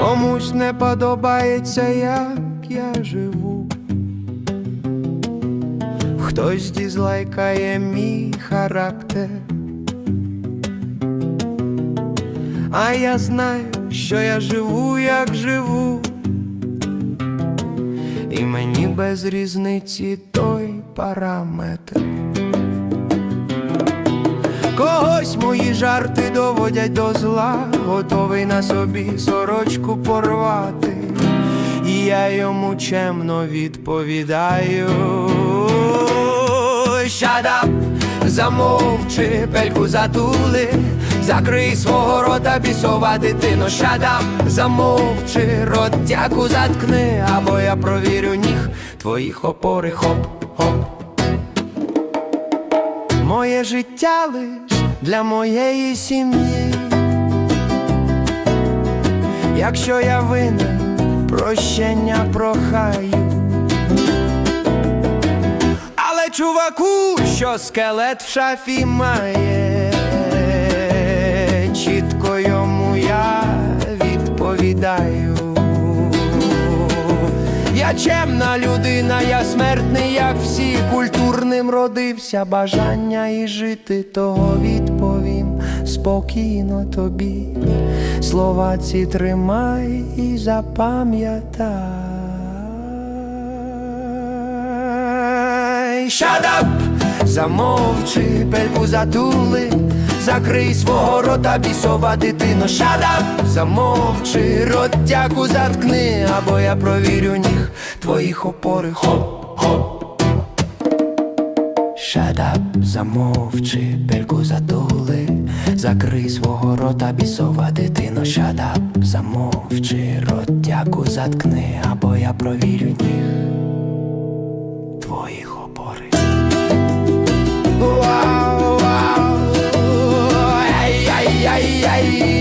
комусь не подобається, як я живу. Хтось дізлайкає мій характер. А я знаю, що я живу, як живу. І мені без різниці той параметр. Когось мої жарти доводять до зла, готовий на собі сорочку порвати, і я йому чемно відповідаю. Up, замовчи, пельку затули, закрий свого рота, бісова дитино, up, замовчи, ротяку заткни, або я провірю ніг твоїх опори, хоп-хоп. Моє життя лиш для моєї сім'ї. Якщо я винен, прощення прохаю. Але чуваку, що скелет в шафі має, чітко йому я відповідаю. Я чемна людина, я смертний, як всі, культурним родився, бажання і жити, того відповім спокійно тобі. Слова ці тримай і запам'ятай. Shut up! Замовчи, пельку затули, закрий свого рота, бісова дитино, up! Замовчи, ротяку заткни, або я провірю ніг твоїх опори, хоп-хоп. Up, замовчи, пельку затули, закрий свого рота, бісова дитино, up, замовчи, ротяку заткни, або я провірю ніг твоїх ay.